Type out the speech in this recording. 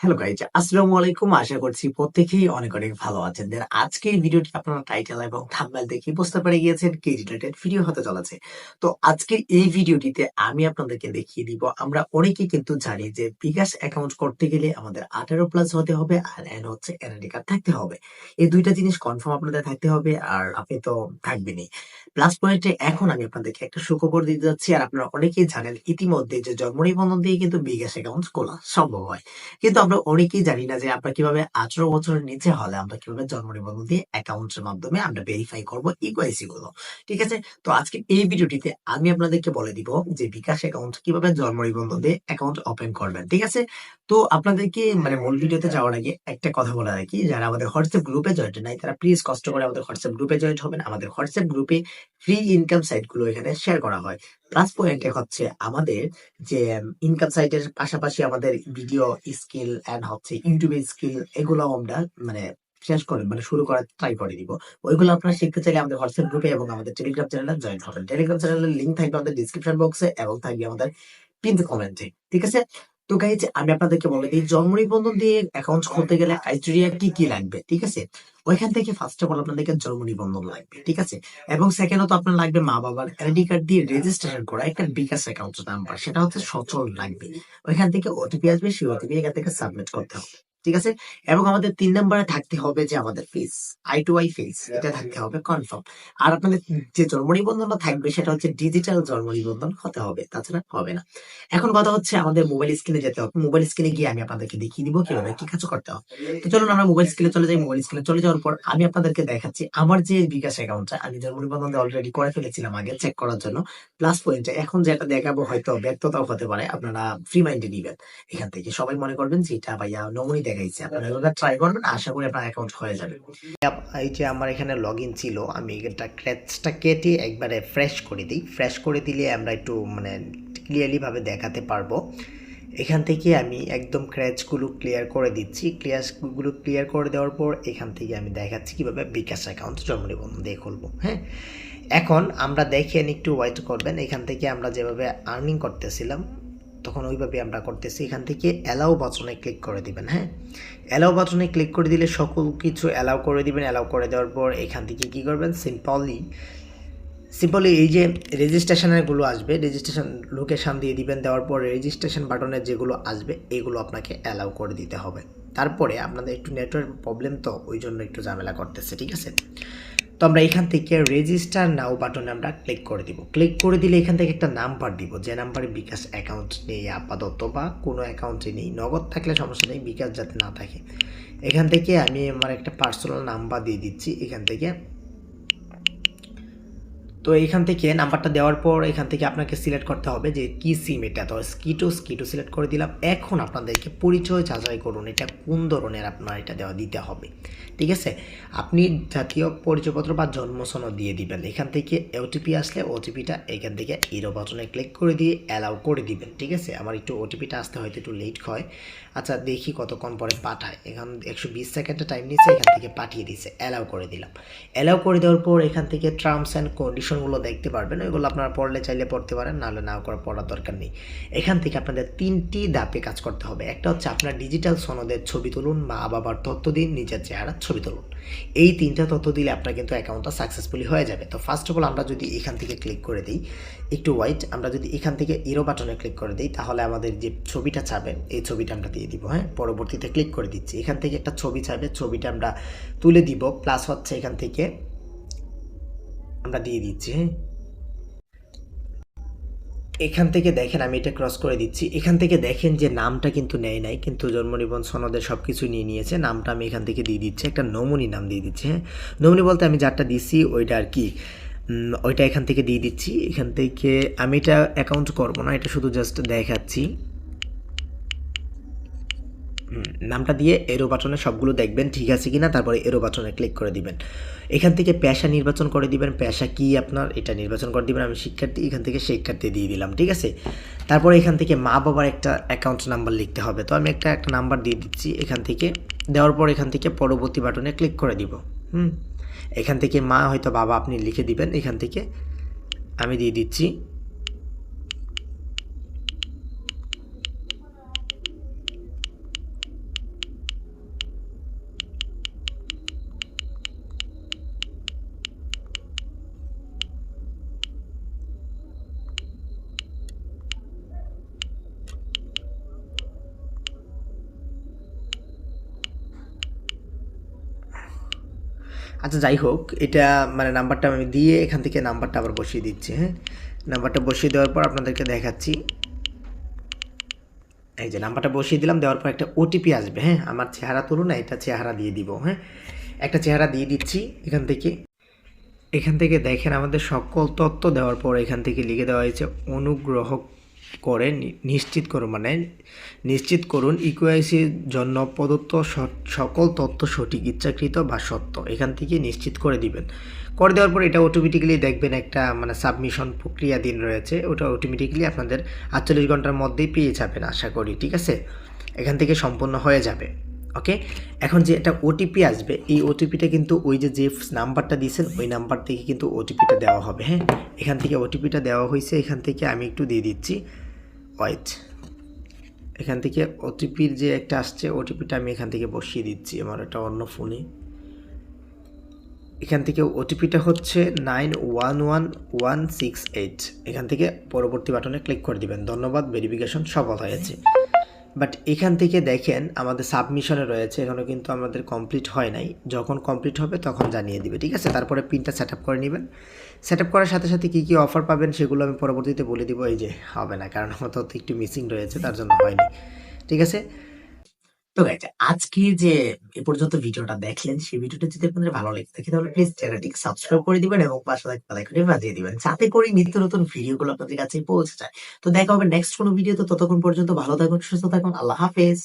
Hello guys আসসালামু আলাইকুম। আশা করছি প্রত্যেকেই অনেক অনেক ভালো আছেন। দেন আজকের ভিডিওটি আপনারা টাইটেল এবং থাম্বনেল দেখে বুঝতে পেরে গিয়েছেন কি রিলেটেড ভিডিও হতে চলেছে। তো আজকের এই ভিডিওটিতে আমি আপনাদেরকে দেখিয়ে দিব, আমরা অনেকেই কিন্তু জানি যে বিকাশ অ্যাকাউন্ট করতে গেলে আমাদের আঠারো প্লাস হতে হবে আর এন হচ্ছে এনআইডি কার্ড থাকতে হবে। এই দুইটা জিনিস কনফার্ম আপনাদের থাকতে হবে আর আপনি তো থাকবেনই। প্লাস পয়েন্টে এখন আমি আপনাদেরকে একটা সুখবর দিতে যাচ্ছি আর আপনারা অনেকেই জানেন ইতিমধ্যে যে জন্ম নিবন্ধন দিয়ে কিন্তু বিকাশ অ্যাকাউন্ট খোলা সম্ভব হয়। কিন্তু আমরা অনেকেই জানি না যে আমরা কীভাবে আঠারো বছরের নিচে হলে আমরা কীভাবে জন্ম নিবন্ধন দিয়ে অ্যাকাউন্টের মাধ্যমে আমরা ভেরিফাই করব ইকোয়াইসি গুলো। ঠিক আছে? তো আজকে এই ভিডিওটিতে আমি আপনাদেরকে বলে দিব যে বিকাশ অ্যাকাউন্ট কীভাবে জন্ম নিবন্ধন দিয়ে অ্যাকাউন্ট ওপেন করবেন। ঠিক আছে? তো আপনাদেরকে মানে মূল ভিডিওতে যাওয়ার আগে একটা কথা বলে রাখি, যারা আমাদের হোয়াটসঅ্যাপ গ্রুপে জয়েন্ট নাই, তারা প্লিজ কষ্ট করে আমাদের হোয়াটসঅ্যাপ গ্রুপে জয়েন্ট হবেন। আমাদের হোয়াটসঅ্যাপ গ্রুপে ফ্রি ইনকাম সাইটগুলো এখানে শেয়ার করা হয়। প্লাস পয়েন্টে হচ্ছে আমাদের যে ইনকাম সাইটের পাশাপাশি আমাদের ভিডিও স্কিল এন্ড হচ্ছে ইউটিউবে স্কিল এগুলো আমরা মানে শেষ করে মানে শুরু করার ট্রাই করে দিব ওইগুলো আপনারা শিখতে চাইলে আমাদের হোয়াটসঅ্যাপ গ্রুপে এবং আমাদের টেলিগ্রাম চ্যানেলে জয়েন হবেন। টেলিগ্রাম চ্যানেলের লিঙ্ক থাকবে আমাদের ডিসক্রিপশন বক্সে এবং থাকবে আমাদের পিন কমেন্টে ঠিক আছে? তো গাইজ আমি আপনাদেরকে বলে দিই জন্ম নিবন্ধন দিয়ে অ্যাকাউন্ট খুলতে গেলে ক্রাইটেরিয়া কি কি লাগবে, ঠিক আছে? ওইখান থেকে ফার্স্ট অফ অল আপনাদেরকে জন্ম নিবন্ধন লাগবে, ঠিক আছে? এবং সেকেন্ডত আপনার লাগবে মা বাবার আইডি কার্ড দিয়ে রেজিস্ট্রেশন করা একটা বিকাশ অ্যাকাউন্ট নাম্বার সেটা হচ্ছে সচল লাগবে। ওইখান থেকে ওটিপি আসবে, সেই ওটিপি এখান থেকে সাবমিট করতে হবে। ঠিক আছে? এবং আমাদের তিন নম্বরে থাকতে হবে যে আমাদের face eye to eye face এটা থাকতে হবে কনফার্ম আর আপনাদের যে জন্ম নিবন্ধনটা থাকবে সেটা হচ্ছে ডিজিটাল জন্ম নিবন্ধন হতে হবে তাছাড়া হবে না। এখন কথা হচ্ছে আমাদের মোবাইল স্ক্রিনে যেতে হবে। মোবাইল স্ক্রিনে গিয়ে আমি আপনাদেরকে দেখিয়ে দিব কীভাবে কি কাজ করতে হবে। তো চলুন আমরা মোবাইল স্ক্রিনে চলে যাই। মোবাইল স্ক্রিনে চলে যাওয়ার পর আমি আপনাদেরকে দেখাচ্ছি আমার যে বিকাশ অ্যাকাউন্টটা আমি জন্ম নিবন্ধন অলরেডি করে ফেলেছিলাম আগে চেক করার জন্য। প্লাস পয়েন্টে এখন যেটা দেখাবো হয়তো ব্যর্থতাও হতে পারে আপনারা ফ্রি মাইন্ডে নিবেন এখান থেকে সবাই মনে করবেন যে এটা ভাইয়া নমুনি দেখাইছে আপনারা ট্রাই করবেন, আশা করি আপনার অ্যাকাউন্ট হয়ে যাবে। এই যে আমার এখানে লগ ইন ছিল, আমি এটা ক্র্যাচটা কেটে একবারে ফ্রেশ করে দিই। ফ্রেশ করে দিলে আমরা একটু মানে ক্লিয়ারলি ভাবে দেখাতে পারব। এখান থেকে আমি একদম ক্র্যাচগুলো ক্লিয়ার করে দিচ্ছি। ক্লিয়ারগুলো ক্লিয়ার করে দেওয়ার পর এখান থেকে আমি দেখাচ্ছি কীভাবে বিকাশ অ্যাকাউন্ট জন্ম নিবন্ধন খুলবো হ্যাঁ? এখন আমরা দেখেন একটু ওয়েট করবেন। এখান থেকে আমরা যেভাবে আর্নিং করতেছিলাম তখন ওইভাবে আমরা করতেছি। এখান থেকে অ্যালাউ বাটনে ক্লিক করে দিবেন হ্যাঁ? অ্যালাউ বাটনে ক্লিক করে দিলে সকল কিছু অ্যালাউ করে দিবেন। অ্যালাউ করে দেওয়ার পর এখান থেকে কী করবেন? সিম্পলি সিম্পলি এই যে রেজিস্ট্রেশনেরগুলো আসবে রেজিস্ট্রেশন লোকেশান দিয়ে দিবেন। দেওয়ার পর রেজিস্ট্রেশন বাটনের যেগুলো আসবে, এগুলো আপনাকে অ্যালাউ করে দিতে হবে। তারপরে আপনাদের একটু নেটওয়ার্ক প্রবলেম তো ওই জন্য একটু ঝামেলা করতেছে, ঠিক আছে? তো আমরা এখান থেকে রেজিস্টার নাও বাটনে আমরা ক্লিক করে দিব। ক্লিক করে দিলে এখান থেকে একটা নাম্বার দিব। যে নাম্বারে বিকাশ অ্যাকাউন্ট নেই আপাতত বা কোনো অ্যাকাউন্টে নেই। নগদ থাকলে সমস্যা নেই, বিকাশ যাতে না থাকে। এখান থেকে আমি আমার একটা পার্সোনাল নাম্বার দিয়ে দিচ্ছি। এখান থেকে তো এখান থেকে নাম্বারটা দেওয়ার পর এখান থেকে আপনাকে সিলেক্ট করতে হবে যে কি সিম এটা। তো স্কিটো স্কিটো সিলেক্ট করে দিলাম। এখন আপনাদেরকে পরিচয় যাচাই করুন, এটা কোন ধরনের আপনার এটা দেওয়া দিতে হবে। ঠিক আছে? আপনি জাতীয় পরিচয়পত্র বা জন্মসনদ দিয়ে দিবেন। এখান থেকে ওটিপি আসলে ওটিপিটা এখান থেকে ইরো বাটনে ক্লিক করে দিয়ে অ্যালাউ করে দিবেন। ঠিক আছে? আমার একটু ওটিপিটা আসতে হয়তো একটু লেট হয়। আচ্ছা দেখি কতক্ষণ পরে পাঠায়। এখান একশো বিশ সেকেন্ডের টাইম নিচ্ছে এখান থেকে পাঠিয়ে দিছে অ্যালাউ করে দিলাম। অ্যালাউ করে দেওয়ার পর এখান থেকে টার্মস অ্যান্ড কন্ডিশনগুলো দেখতে পারবেন। ওইগুলো আপনারা পড়লে চাইলে পড়তে পারেন, নাহলে না করে পড়ার দরকার নেই। এখান থেকে আপনাদের তিনটি ধাপে কাজ করতে হবে। একটা হচ্ছে আপনার ডিজিটাল সনদের ছবি তুলুন মা বাবার তথ্য দিন, নিজের চেহারা ছবি তুলুন। এই তিনটা তথ্য দিলে আপনার কিন্তু অ্যাকাউন্টটা সাকসেসফুলি হয়ে যাবে। তো ফার্স্ট অফ অল আমরা যদি এখান থেকে ক্লিক করে দিই, একটু ওয়াইট আমরা যদি এখান থেকে ইরো বাটনে ক্লিক করে দিই, তাহলে আমাদের যে ছবিটা চাবেন এই ছবিটা আমরা দিয়ে দিব হ্যাঁ? পরবর্তীতে ক্লিক করে দিচ্ছি। এখান থেকে একটা ছবি চাইবে ছবিটা আমরা তুলে দিব প্লাস হচ্ছে এখান থেকে আমরা দিয়ে দিচ্ছি হ্যাঁ? এখান থেকে দেখেন, আমি এটা ক্রস করে দিচ্ছি। এখান থেকে দেখেন যে নামটা কিন্তু নেয় নাই, কিন্তু জন্ম নিবন্ধন সনদের সব কিছু নিয়ে নিয়েছে। নামটা আমি এখান থেকে দিয়ে দিচ্ছি, একটা নমুনি নাম দিয়ে দিচ্ছি হ্যাঁ? নমুনি বলতে আমি যারটা দিচ্ছি ওইটা আর কি। ওইটা এখান থেকে দিয়ে দিচ্ছি। এখান থেকে আমি এটা অ্যাকাউন্ট করব না, এটা শুধু জাস্ট দেখাচ্ছি। নামটা দিয়ে এরো বাটনে সবগুলো দেখবেন, ঠিক আছে কিনা, তারপরে এরো বাটনে ক্লিক করে দিবেন। এখান থেকে পেশা নির্বাচন করে দিবেন। পেশা কি আপনার? এটা নির্বাচন করে দিবেন। আমি শিক্ষার্থী, এখান থেকে শিক্ষার্থী দিয়ে দিলাম, ঠিক আছে? তারপরে এখান থেকে মা বাবার একটা অ্যাকাউন্ট নাম্বার লিখতে হবে। তো আমি একটা একটা নাম্বার দিয়ে দিচ্ছি এখান থেকে। দেওয়ার পর এখান থেকে পরবর্তী বাটনে ক্লিক করে দিব। হুম? এখান থেকে মা হয়তো বাবা আপনি লিখে দিবেন। এখান থেকে আমি দিয়ে দিচ্ছি আচ্ছা যাই হোক, এটা মানে নাম্বারটা আমি দিয়ে এখান থেকে নাম্বারটা আবার বসিয়ে দিচ্ছি হ্যাঁ? নাম্বারটা বসিয়ে দেওয়ার পর আপনাদেরকে দেখাচ্ছি। এই যে নাম্বারটা বসিয়ে দিলাম, দেওয়ার পর একটা ওটিপি আসবে হ্যাঁ? আমার চেহারা তুলুন এটা চেহারা দিয়ে দিব হ্যাঁ? একটা চেহারা দিয়ে দিচ্ছি এখান থেকে। এখান থেকে দেখেন আমাদের সকল তথ্য দেওয়ার পর এখান থেকে লিখে দেওয়া হয়েছে অনুগ্রহ করে নিশ্চিত করুন মানে নিশ্চিত করুন ইকুআইসির জন্য প্রদত্ত সকল তথ্য সঠিক, ইচ্ছাকৃত বা সত্য, এখান থেকে নিশ্চিত করে দিবেন। করে দেওয়ার পর এটা অটোমেটিক্যালি দেখবেন একটা মানে সাবমিশন প্রক্রিয়া দিন রয়েছে, ওটা অটোমেটিক্যালি আপনাদের আটচল্লিশ ঘণ্টার মধ্যেই পেয়ে যাবেন, আশা করি, ঠিক আছে? এখান থেকে সম্পূর্ণ হয়ে যাবে। ওকে এখন যে একটা ওটিপি আসবে, এই ওটিপিটা কিন্তু ওই যে যে নাম্বারটা দিয়েছেন, ওই নাম্বার থেকে কিন্তু ওটিপিটা দেওয়া হবে হ্যাঁ? এখান থেকে ওটিপিটা দেওয়া হয়েছে, এখান থেকে আমি একটু দিয়ে দিচ্ছি। ওয়াইট এখান থেকে ওটিপির যে একটা আসছে ওটিপিটা আমি এখান থেকে বসিয়ে দিচ্ছি, আমার একটা অন্য ফোনে। এখান থেকে ওটিপিটা হচ্ছে nine one one one six eight এখান থেকে পরবর্তী বাটনে ক্লিক করে দিবেন। ধন্যবাদ ভেরিফিকেশন সফল হয়েছে। বাট এখান থেকে দেখেন আমাদের সাবমিশনে রয়েছে এখনও কিন্তু আমাদের কমপ্লিট হয় নাই। যখন কমপ্লিট হবে তখন জানিয়ে দিবে, ঠিক আছে? তারপরে পিনটা সেট করে নেবেন। সেট করার সাথে সাথে কী কী অফার পাবেন সেগুলো আমি পরবর্তীতে বলে দিব, এই যে হবে না, কারণ আমার তো একটু মিসিং রয়েছে, তার জন্য হয়নি। ঠিক আছে? তো গাইজ আজকে যে এ পর্যন্ত ভিডিওটা দেখলেন, সেই ভিডিওটা যদি আপনাদের ভালো লেগে থাকে, তাহলে প্লিজ চ্যানেলটি সাবস্ক্রাইব করে দিবেন এবং পাশে থাকা লাইক করে বাজিয়ে দিবেন, যাতে করে নিত্য নতুন ভিডিওগুলো আপনাদের কাছে পৌঁছে যায়। তো দেখা হবে নেক্সট কোনো ভিডিওতে ততক্ষণ পর্যন্ত ভালো থাকুন, সুস্থ থাকুন, আল্লাহ হাফেজ।